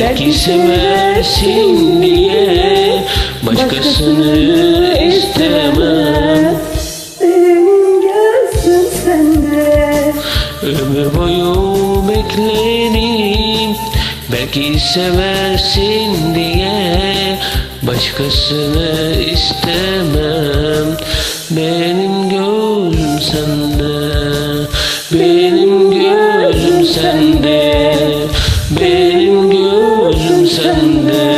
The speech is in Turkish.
Belki seversin diye Başkasını istemem Benim gözüm sende. Ömür boyu beklerim Belki seversin diye Başkasını istemem. Benim gözüm sende. Benim gözüm sende. Benim gözüm sende